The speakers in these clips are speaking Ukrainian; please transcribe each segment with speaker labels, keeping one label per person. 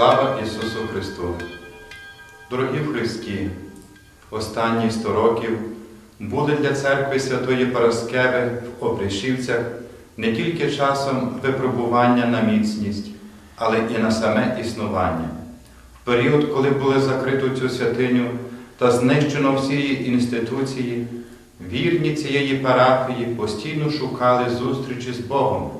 Speaker 1: Слава Ісусу Христу! Дорогі Христі, останні 100 років були для церкви Святої Параскеви в Опришівцях не тільки часом випробування на міцність, але і на саме існування. В період, коли були закрито цю святиню та знищено всі її інституції, вірні цієї парафії постійно шукали зустрічі з Богом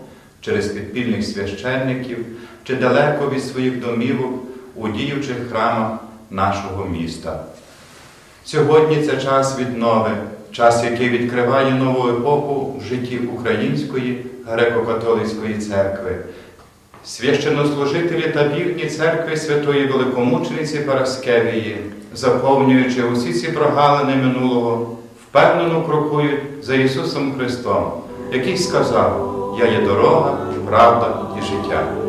Speaker 1: через підпільних священників чи далеко від своїх домівок у діючих храмах нашого міста. Сьогодні це час віднови, час, який відкриває нову епоху в житті Української греко-католицької церкви. Священнослужителі та вірні церкви Святої Великомучениці Параскевії, заповнюючи усі ці прогалини минулого, впевнено крокують за Ісусом Христом, який сказав: Я є дорога, правда і життя.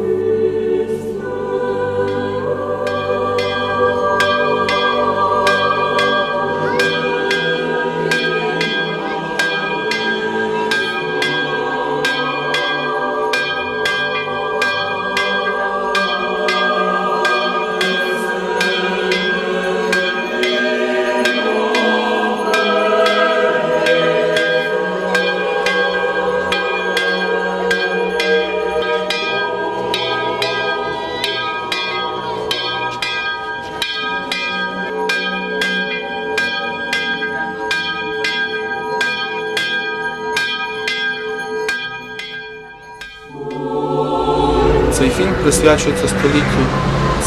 Speaker 2: Цей фільм присвячується століттю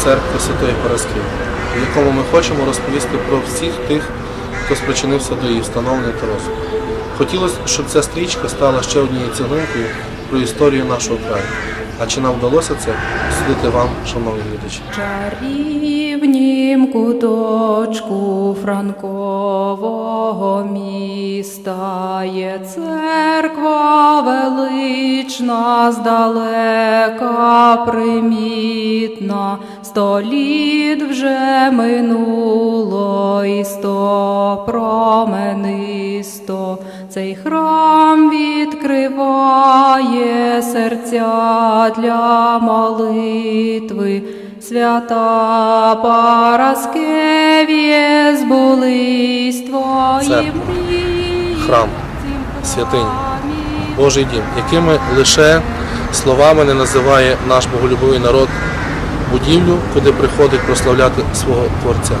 Speaker 2: церкви Святої Параскеви, в якому ми хочемо розповісти про всіх тих, хто спричинився до її встановлення та розвитку. Хотілося, щоб ця стрічка стала ще однією цеглинкою про історію нашого краю. А чи нам вдалося це судити вам, шановні глядачі?
Speaker 3: Чарівнім куточку Франкового міста є церква велична, здалека примітна, сто літ вже минуло і сто променисто. Цей храм відкриває серця для молитви. Свята Параскевіє, збулись твої мрії.
Speaker 2: храм, святиня, Божий дім, якими лише словами не називає наш боголюбивий народ будівлю, куди приходить прославляти свого Творця.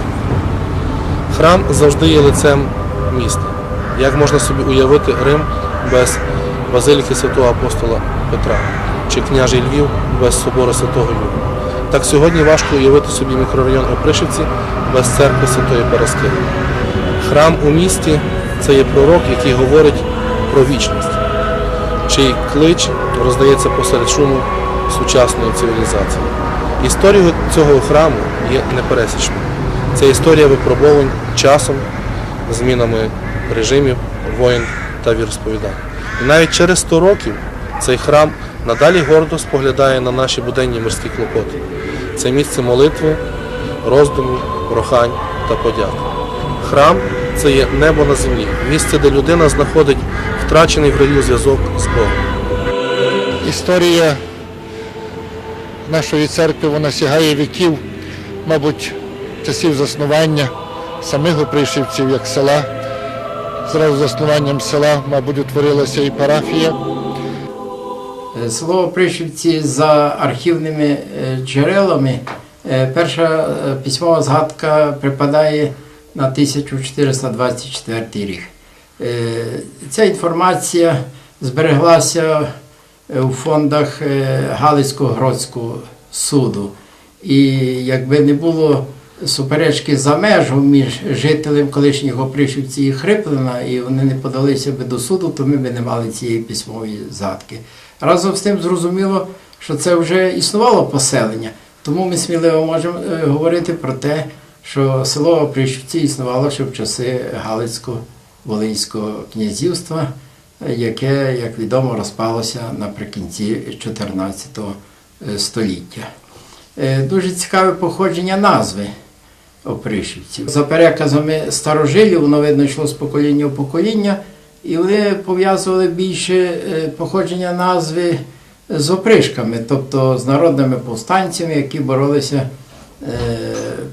Speaker 2: Храм завжди є лицем міста. Як можна собі уявити Рим без базиліки святого апостола Петра чи княжий Львів без собору святого Львова? Так сьогодні важко уявити собі мікрорайон Опришівці без церкви Святої Параскеви. Храм у місті це є пророк, який говорить про вічність, чий клич роздається посеред шуму сучасної цивілізації. Історія цього храму є непересічною. Це історія випробовань часом, змінами режимів, воїн та віросповідань. І навіть через 100 років цей храм надалі гордо споглядає на наші буденні мирські клопоти. Це місце молитви, роздумів, прохань та подяк. Храм це є небо на землі, місце, де людина знаходить втрачений в раю зв'язок з Богом.
Speaker 4: Історія нашої церкви вона сягає віків, мабуть, часів заснування самих опришівців як села. Зразу заснуванням села, мабуть, утворилася і парафія.
Speaker 5: Е, Село за архівними е, джерелами. е, Перша письмова згадка припадає на 1424 рік. Ця інформація збереглася у фондах Галицького Гродського суду. І якби не було суперечки за межу між жителем колишніх Опришівці і Хриплина, і вони не подалися би до суду, то ми не мали цієї письмової згадки. Разом з тим зрозуміло, що це вже існувало поселення, тому ми сміливо можемо е, говорити про те, що село Опришівці існувало ще в часи Галицько-Волинського князівства, е, яке, як відомо, розпалося наприкінці 14 століття. Е, Дуже цікаве походження назви опришівців. За переказами старожилів, воно видно йшло з покоління в покоління, і вони пов'язували більше е, походження назви з опришками, тобто з народними повстанцями, які боролися е,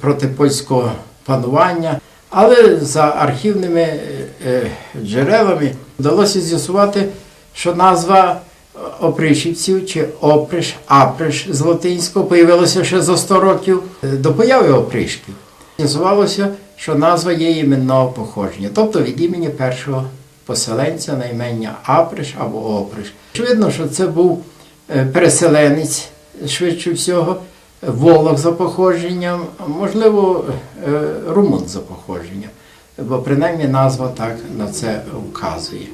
Speaker 5: проти польського панування. Але за архівними е, джерелами вдалося з'ясувати, що назва опришівців чи оприш, априш з латинського появилася ще за 100 років до появи опришків. З'ясувалося, що назва є іменного походження, тобто від імені першого поселенця на імення Априш або Оприш. Очевидно, що це був е, переселенець, швидше всього, волок за походженням, можливо, е, румун за походженням, бо принаймні назва так на це вказує.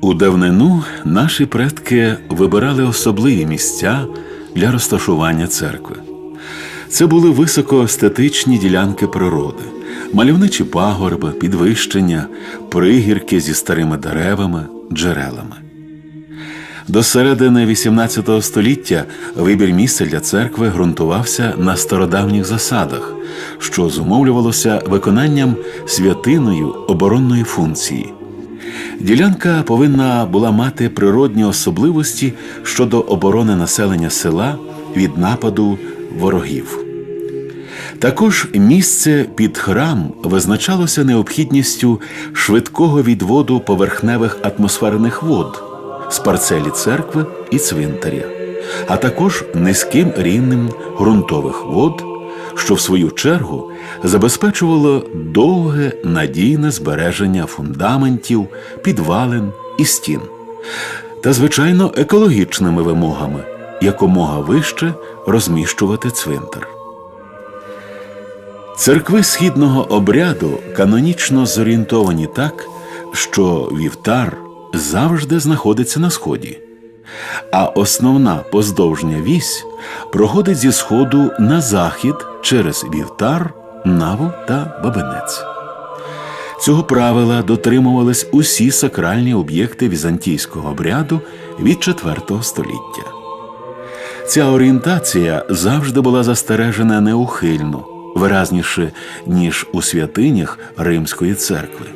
Speaker 6: У давнину наші предки вибирали особливі місця для розташування церкви. Це були високоестетичні ділянки природи, мальовничі пагорби, підвищення, пригірки зі старими деревами, джерелами. До середини XVIII століття вибір місця для церкви ґрунтувався на стародавніх засадах, що зумовлювалося виконанням святиною оборонної функції. Ділянка повинна була мати природні особливості щодо оборони населення села від нападу ворогів. Також місце під храм визначалося необхідністю швидкого відводу поверхневих атмосферних вод з парцелі церкви і цвинтаря, а також низьким рівнем ґрунтових вод, що в свою чергу забезпечувало довге надійне збереження фундаментів, підвалин і стін, та, звичайно, екологічними вимогами якомога вище розміщувати цвинтар. Церкви східного обряду канонічно зорієнтовані так, що вівтар завжди знаходиться на сході, а основна поздовжня вісь проходить зі сходу на захід через вівтар, наву та бабинець. Цього правила дотримувались усі сакральні об'єкти візантійського обряду від IV століття. Ця орієнтація завжди була застережена неухильно, виразніше, ніж у святинях Римської церкви.